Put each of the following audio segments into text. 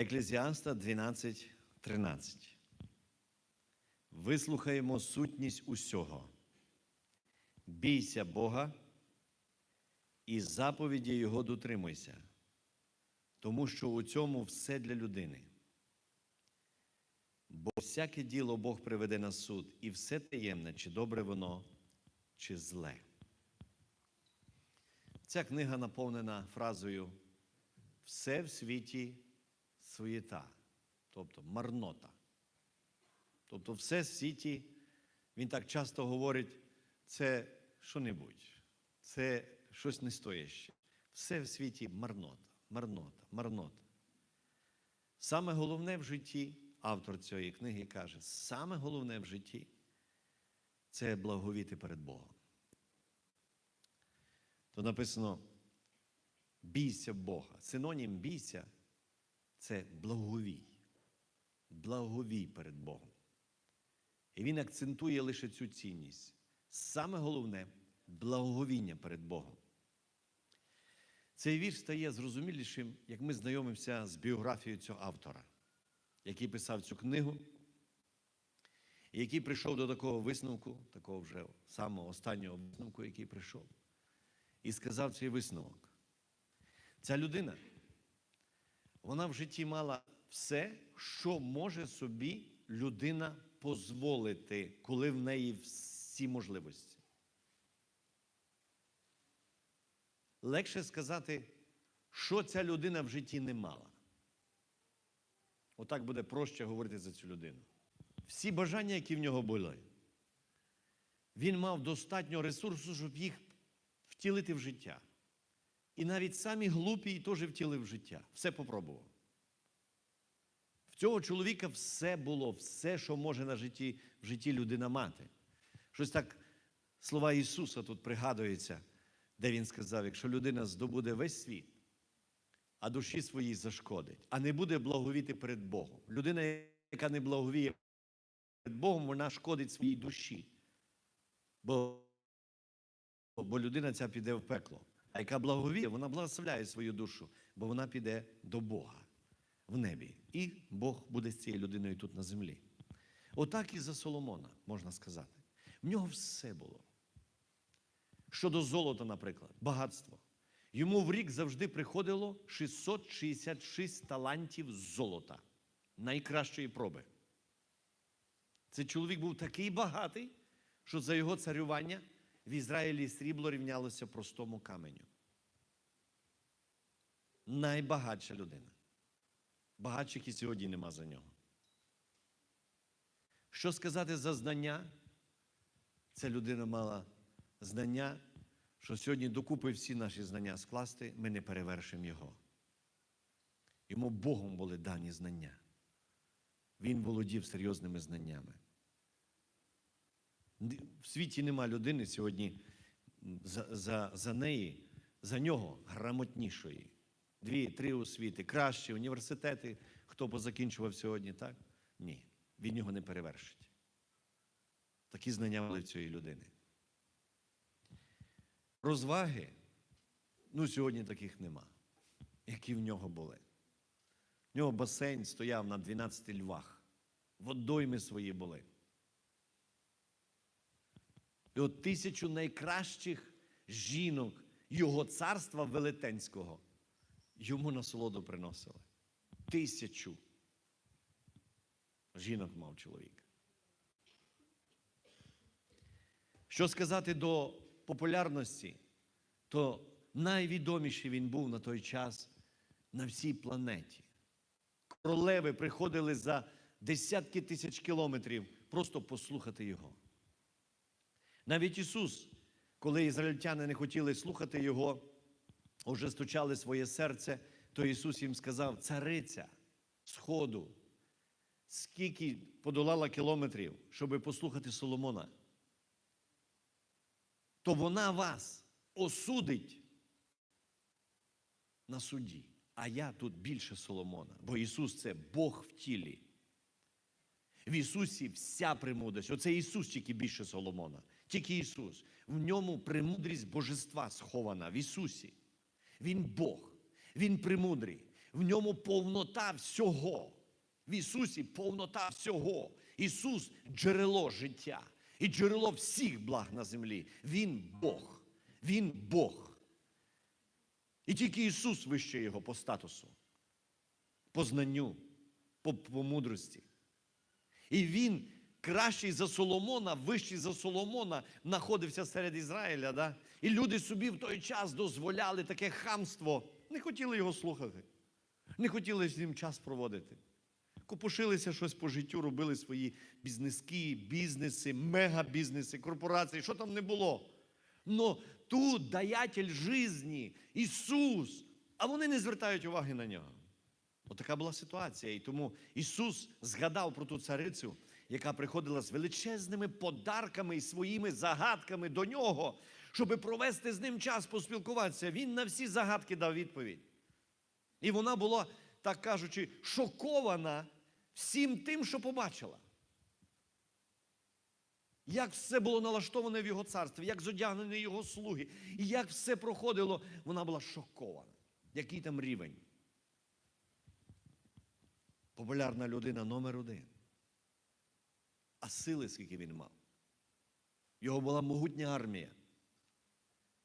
Еклезіаста 12, 13. Вислухаємо сутність усього. Бійся Бога і заповіді Його дотримуйся, тому що у цьому все для людини. Бо всяке діло Бог приведе на суд, і все таємне, чи добре воно, чи зле. Ця книга наповнена фразою все в світі суєта, тобто марнота. Тобто, все в світі, він так часто говорить, це що-небудь, це щось нестояще. Все в світі марнота, марнота, марнота. Саме головне в житті, автор цієї книги каже, саме головне в житті це благовіти перед Богом. То написано бійся Бога. Синонім бійся це благовій. Благовій перед Богом. І він акцентує лише цю цінність. Саме головне благовіння перед Богом. Цей вірш стає зрозумілішим, як ми знайомимося з біографією цього автора, який писав цю книгу, і який прийшов до такого висновку, такого вже самого останнього висновку, який прийшов, і сказав цей висновок. Ця людина, вона в житті мала все, що може собі людина дозволити, коли в неї всі можливості. Легше сказати, що ця людина в житті не мала. Отак буде проще говорити за цю людину. Всі бажання, які в нього були, він мав достатньо ресурсу, щоб їх втілити в життя. І навіть самі глупі теж втілив життя. Все попробував. В цього чоловіка все було, все, що може на житті, в житті людина мати. Щось так слова Ісуса тут пригадується, де Він сказав: якщо людина здобуде весь світ, а душі своїй зашкодить, а не буде благовіти перед Богом. Людина, яка не благовіє перед Богом, вона шкодить своїй душі. Бо, бо людина ця піде в пекло. А яка благовіє, вона благословляє свою душу, бо вона піде до Бога в небі. І Бог буде з цією людиною тут на землі. Отак і за Соломона, можна сказати. В нього все було. Щодо золота, наприклад, багатство. Йому в рік завжди приходило 666 талантів золота, найкращої проби. Цей чоловік був такий багатий, що за його царювання в Ізраїлі срібло рівнялося простому каменю. Найбагатша людина. Багатших і сьогодні нема за нього. Що сказати за знання? Ця людина мала знання, що сьогодні докупи всі наші знання скласти, ми не перевершимо його. Йому Богом були дані знання. Він володів серйозними знаннями. В світі нема людини сьогодні за, за, за неї, за нього грамотнішої. Дві-три освіти, кращі університети, хто позакінчував сьогодні, так? Ні. Він його не перевершить. Такі знання мали в цієї людини. Розваги, ну, сьогодні таких нема, які в нього були. В нього басейн стояв на 12 львах, водойми свої були. І от тисячу найкращих жінок його царства велетенського йому насолоду приносили. Тисячу жінок мав чоловік. Що сказати до популярності, то найвідоміший він був на той час на всій планеті. Королеви приходили за десятки тисяч кілометрів просто послухати його. Навіть Ісус, коли ізраїльтяни не хотіли слухати Його, ожесточали своє серце, то Ісус їм сказав: Цариця Сходу, скільки подолала кілометрів, щоб послухати Соломона, то вона вас осудить на суді. А я тут більше Соломона, бо Ісус це Бог в тілі. В Ісусі вся премудрість. Оце Ісус тільки більше Соломона. Тільки Ісус. В ньому премудрість Божества схована в Ісусі. Він Бог, Він премудрий. В ньому повнота всього. В Ісусі повнота всього. Ісус джерело життя і джерело всіх благ на землі. Він Бог. Він Бог. І тільки Ісус вище Його по статусу, по знанню, по, по мудрості. І він кращий за Соломона, вищий за Соломона, знаходився серед Ізраїля. Да? І люди собі в той час дозволяли таке хамство. Не хотіли його слухати, не хотіли з ним час проводити. Копушилися щось по життю, робили свої бізнески, бізнеси, мегабізнеси, корпорації, що там не було. Но тут даятель жизні, Ісус, а вони не звертають уваги на нього. Отака була ситуація. І тому Ісус згадав про ту царицю, яка приходила з величезними подарками і своїми загадками до нього, щоб провести з ним час, поспілкуватися. Він на всі загадки дав відповідь. І вона була, так кажучи, шокована всім тим, що побачила. Як все було налаштоване в його царстві, як зодягнені його слуги, і як все проходило, вона була шокована. Який там рівень? Популярна людина номер один. А сили, скільки він мав. Його була могутня армія.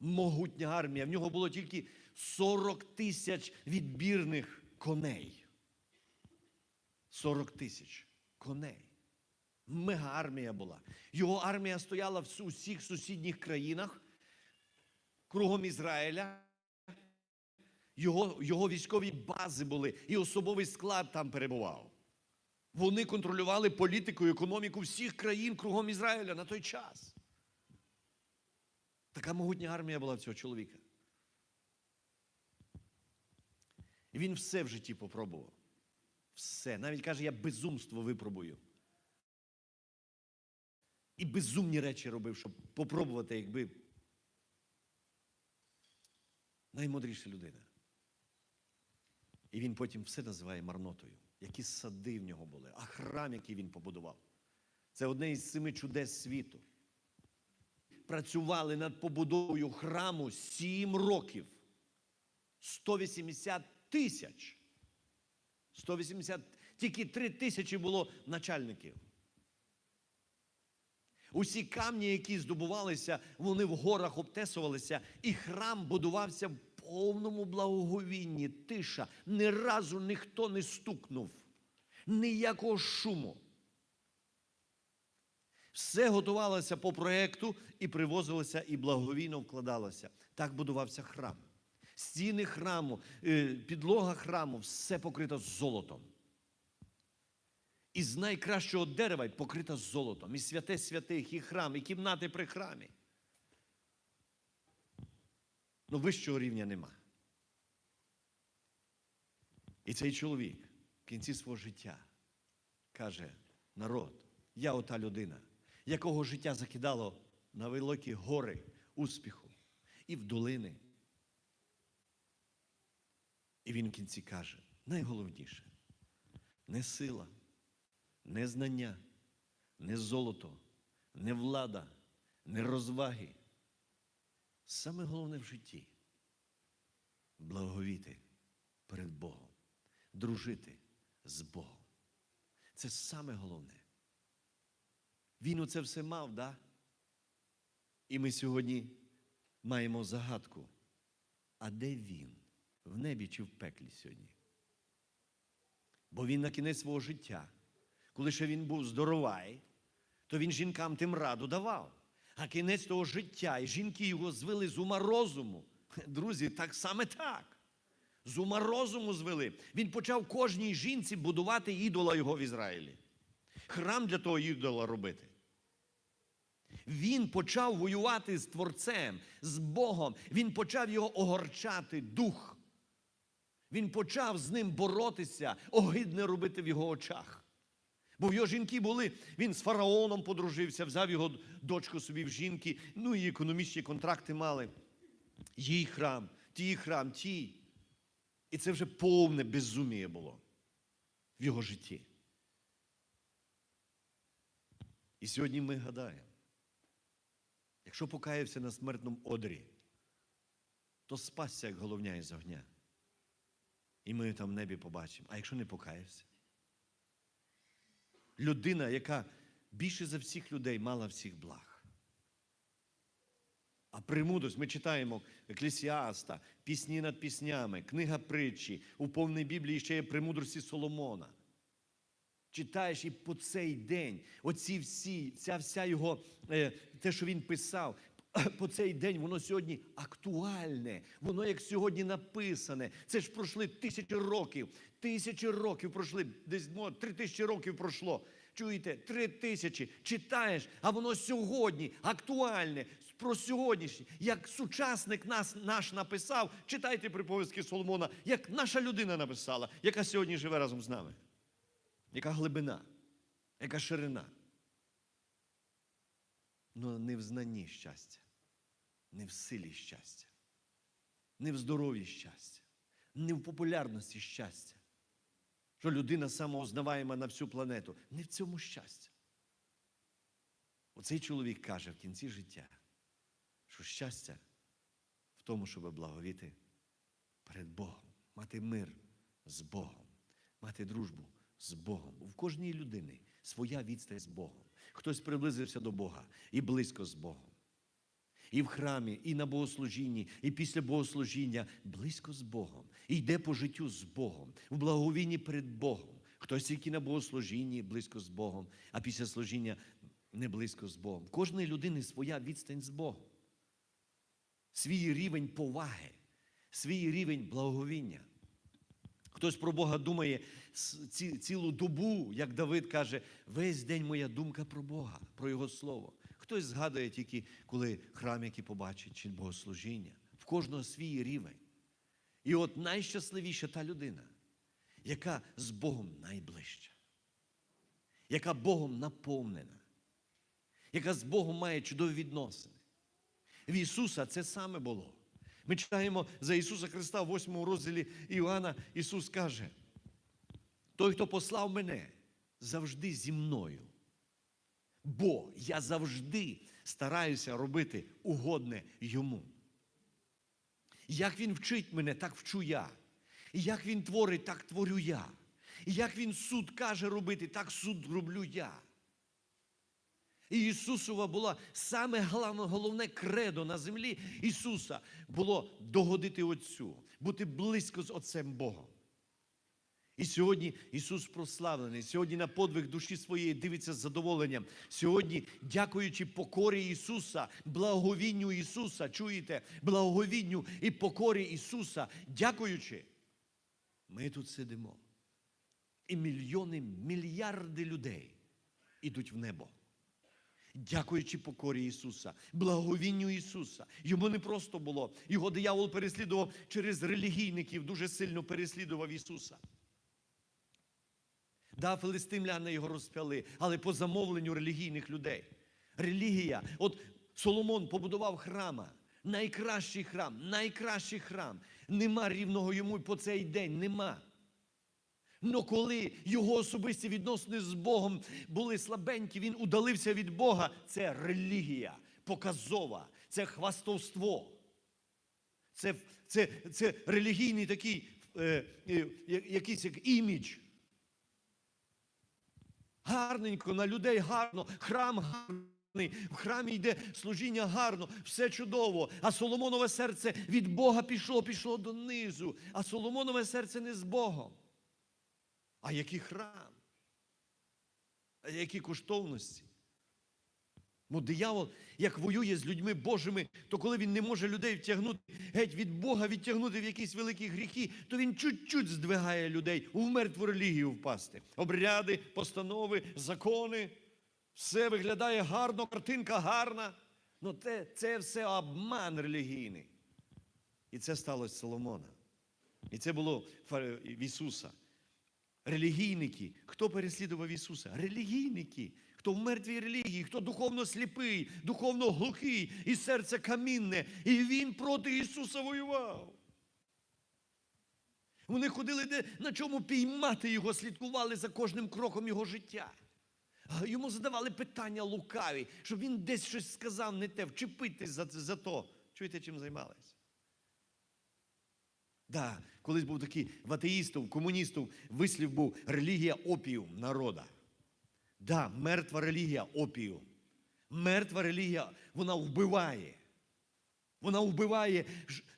Могутня армія. В нього було тільки 40 тисяч відбірних коней. 40 тисяч коней. Мега армія була. Його армія стояла в усіх сусідніх країнах, кругом Ізраїля. Його, його військові бази були, і особовий склад там перебував. Вони контролювали політику і економіку всіх країн кругом Ізраїля на той час. Така могутня армія була в цього чоловіка. І він все в житті попробував. Все. Навіть каже, я безумство випробую. І безумні речі робив, щоб попробувати, якби наймудріша людина. І він потім все називає марнотою. Які сади в нього були, а храм, який він побудував. Це одне із семи чудес світу. Працювали над побудовою храму сім років. 180 тисяч. 180, тільки 3 тисячі було начальників. Усі камні, які здобувалися, вони в горах обтесувалися, і храм будувався повному благоговінні, тиша. Ні разу ніхто не стукнув, ніякого шуму. Все готувалося по проєкту і привозилося, і благовійно вкладалося. Так будувався храм. Стіни храму, е, підлога храму, все покрито золотом. Із найкращого дерева покрита золотом, і святе святих, і храм, і кімнати при храмі. Ну, вищого рівня нема. І цей чоловік в кінці свого життя каже: народ, я ота людина, якого життя закидало на великі гори успіху і в долини. І він в кінці каже: найголовніше не сила, не знання, не золото, не влада, не розваги. Саме головне в житті благовіти перед Богом, дружити з Богом. Це саме головне. Він оце все мав, да? І ми сьогодні маємо загадку. А де він? В небі чи в пеклі сьогодні? Бо він на кінець свого життя, коли ще він був здоровий, то він жінкам тим раду давав. А кінець того життя, і жінки його звели з ума розуму. Друзі, так саме так. З ума розуму звели. Він почав кожній жінці будувати ідола його в Ізраїлі. Храм для того ідола робити. Він почав воювати з Творцем, з Богом. Він почав його огорчати дух. Він почав з ним боротися, огидне робити в його очах. Бо в його жінки були, він з фараоном подружився, взяв його дочку собі в жінки, ну і економічні контракти мали. Їй храм, тій храм, тій. І це вже повне безуміє було в його житті. І сьогодні ми гадаємо, якщо покаявся на смертному одрі, то спасся, як головня із огня. І ми там в небі побачимо. А якщо не покаявся? Людина, яка більше за всіх людей мала всіх благ. А премудрость ми читаємо Еклесіаста, пісні над піснями, книга притчі. У повній Біблії ще є премудрості Соломона. Читаєш і по цей день, оці всі, ця вся його, е, те, що він писав, по цей день воно сьогодні актуальне, воно як сьогодні написане. Це ж пройшли тисячі років. Тисячі років пройшли, десь ну, три тисячі років пройшло. Чуєте, три тисячі читаєш, а воно сьогодні актуальне про сьогоднішнє. Як сучасник нас наш написав, читайте приповістки Соломона, як наша людина написала, яка сьогодні живе разом з нами. Яка глибина, яка ширина. Ну не в знанні щастя, не в силі щастя, не в здоров'ї щастя, не в популярності щастя. Що людина самоознаваєма на всю планету. Не в цьому щастя. Оцей чоловік каже в кінці життя, що щастя в тому, щоб благовіти перед Богом, мати мир з Богом, мати дружбу з Богом. В кожній людини своя відстань з Богом. Хтось приблизився до Бога і близько з Богом. І в храмі, і на богослужінні, і після богослужіння близько з Богом. І йде по життю з Богом, в благовінні перед Богом. Хтось тільки на богослужінні близько з Богом, а після служіння не близько з Богом. Кожної людини своя відстань з Богом. Свій рівень поваги, свій рівень благовіння. Хтось про Бога думає ці- цілу добу, як Давид каже, весь день моя думка про Бога, про Його Слово. Хтось згадує тільки, коли храм, який побачить, чи богослужіння. В кожного свій рівень. І от найщасливіша та людина, яка з Богом найближча, яка Богом наповнена, яка з Богом має чудові відносини. В Ісуса це саме було. Ми читаємо за Ісуса Христа в 8 розділі Іоанна. Ісус каже: той, хто послав мене, завжди зі мною. Бо я завжди стараюся робити угодне йому. Як він вчить мене, так вчу я. Як він творить, так творю я. Як він суд каже робити, так суд роблю я. І Ісусова була саме головне, головне кредо на землі Ісуса було догодити Отцю, бути близько з Отцем Богом. І сьогодні Ісус прославлений. Сьогодні на подвиг душі своєї дивиться з задоволенням. Сьогодні, дякуючи покорі Ісуса, благовінню Ісуса, чуєте, благовінню і покорі Ісуса, дякуючи, ми тут сидимо. І мільйони, мільярди людей ідуть в небо. Дякуючи покорі Ісуса, благовінню Ісуса. Йому не просто було. Його диявол переслідував через релігійників, дуже сильно переслідував Ісуса. Да, филистимляни його розп'яли, але по замовленню релігійних людей. Релігія. От Соломон побудував храма. Найкращий храм, найкращий храм. Нема рівного йому по цей день нема. Но коли його особисті відносини з Богом були слабенькі, він удалився від Бога. Це релігія показова, це хвастовство. Це, це, це релігійний такий е, е, якийсь як імідж. Гарненько, на людей гарно, храм гарний, в храмі йде служіння гарно, все чудово. А Соломонове серце від Бога пішло, пішло донизу. А Соломонове серце не з Богом. А який храм? А які коштовності? Бо диявол, як воює з людьми Божими, то коли він не може людей втягнути, геть від Бога відтягнути в якісь великі гріхи, то він чуть-чуть здвигає людей у мертву релігію впасти. Обряди, постанови, закони. Все виглядає гарно, картинка гарна. Ну це, це все обман релігійний. І це сталося Соломона. І це було в Ісуса. Релігійники. Хто переслідував Ісуса? Релігійники. Хто в мертвій релігії, хто духовно сліпий, духовно глухий і серце камінне. І він проти Ісуса воював. Вони ходили де, на чому піймати його, слідкували за кожним кроком його життя. Йому задавали питання лукаві, щоб він десь щось сказав не те, вчепитись за, за то. Чуєте, чим займались? Да, колись був такий в атеїстів, комуністів вислів був релігія опіум народа. Да, мертва релігія опіум. Мертва релігія, вона вбиває. Вона вбиває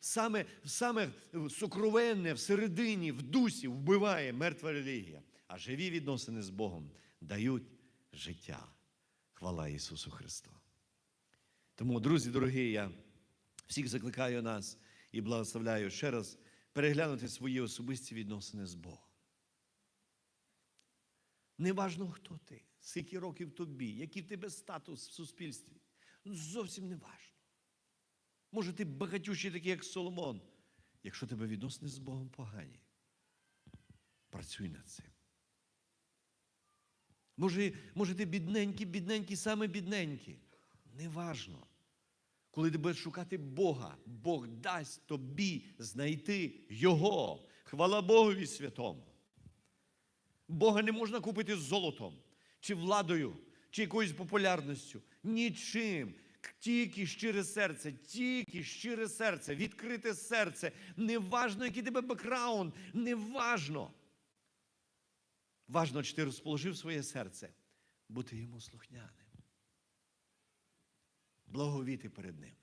саме, саме сокровенне всередині, в дусі вбиває мертва релігія. А живі відносини з Богом дають життя. Хвала Ісусу Христу. Тому, друзі дорогі, я всіх закликаю нас і благословляю ще раз переглянути свої особисті відносини з Богом. Неважно, хто ти, скільки років тобі, який в тебе статус в суспільстві. Ну, Зовсім не важно. Може, ти багатющий такий, як Соломон. Якщо тебе відносини з Богом погані, працюй над цим. Може, може ти бідненький, бідненький, саме бідненький. Неважно. Коли ти будеш шукати Бога, Бог дасть тобі знайти Його. Хвала Богові святому. Бога не можна купити золотом, чи владою, чи якоюсь популярністю. Нічим. Тільки щире серце, тільки щире серце, відкрите серце. Неважно, який тебе бекграунд, неважно. Важно, чи ти розположив своє серце, бути йому слухняним. Благовіти перед ним.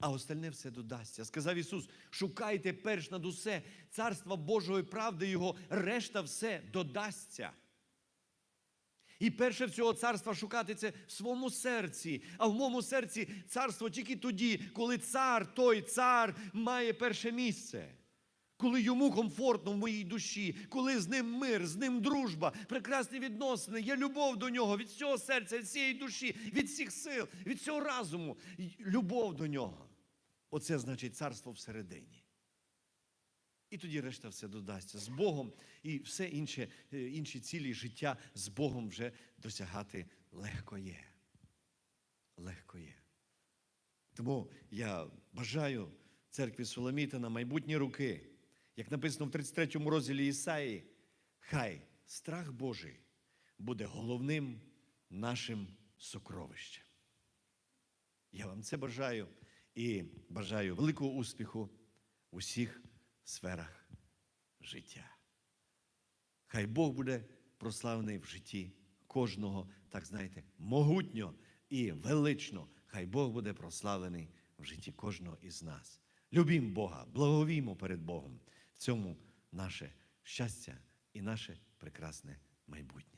А остальне все додасться. Сказав Ісус: шукайте перш над усе царства Божої правди Його, решта все додасться. І перше всього царства шукати це в своєму серці. А в моєму серці царство тільки тоді, коли цар, той цар має перше місце. Коли йому комфортно в моїй душі, коли з ним мир, з ним дружба, прекрасні відносини, є любов до нього від всього серця, від всієї душі, від всіх сил, від всього разуму. Любов до нього. Оце значить царство всередині. І тоді решта все додасться з Богом, і все інше, е, інші цілі життя з Богом вже досягати легко є. Легко є. Тому я бажаю церкві Соломіта на майбутні роки, як написано в 33 му розділі Ісаї, хай страх Божий буде головним нашим сокровищем. Я вам це бажаю і бажаю великого успіху у всіх сферах життя. Хай Бог буде прославлений в житті кожного, так знаєте, могутньо і велично. Хай Бог буде прославлений в житті кожного із нас. Любім Бога, благовіймо перед Богом. В цьому наше щастя і наше прекрасне майбутнє.